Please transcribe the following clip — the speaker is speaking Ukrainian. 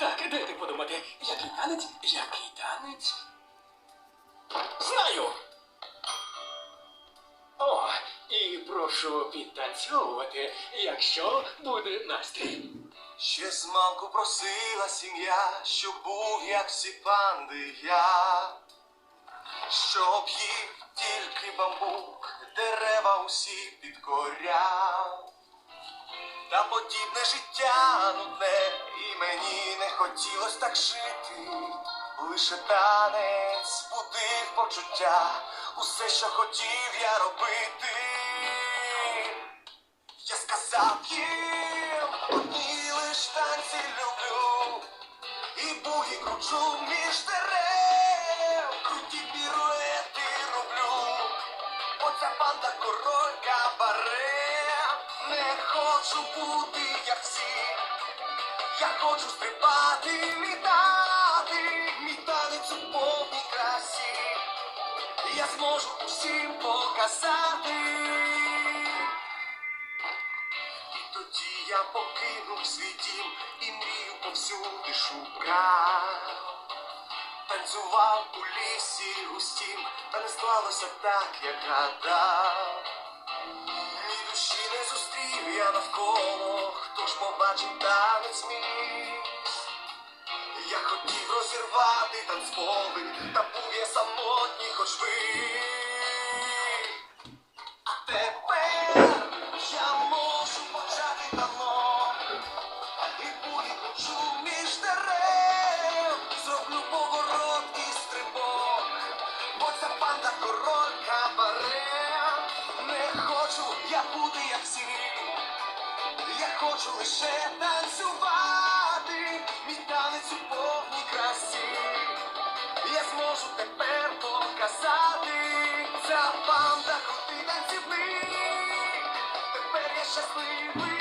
Так, дайте подумати, який танець, який танець. Знаю. О, і прошу підтанцьовувати, якщо буде настрій. Ще змалку просила сім'я, щоб був, як всі панди я, щоб їв тільки бамбук, дерева усі підкоряв. Та подібне життя нудне, і мені не хотілось так жити. Лише танець будив почуття, усе, що хотів я робити. Я сказав їм, одні лиш танці люблю, і буги кручу між дерев, круті піруети роблю, оця банда король хочу бути як всі, я хочу стрибати, літати, мій танець у повній красі, я зможу усім показати. І тоді я покинув свій дім і мрію повсюди шукав. Танцював у лісі густім, та не склалося так, як гадав. Зустрів я навколо, хто ж побачив танець мій. Я хотів розірвати танцполи, та був я самотній, хоч ви. А тепер я можу почати танок і буді кручу між дерев, зроблю поворот і стрибок, бо ця банда король кабаре. Я бути як всі, я хочу лише танцювати, мій танець у повній красі. Я зможу тепер показати за банда крутий танцівник. Тепер я щасливий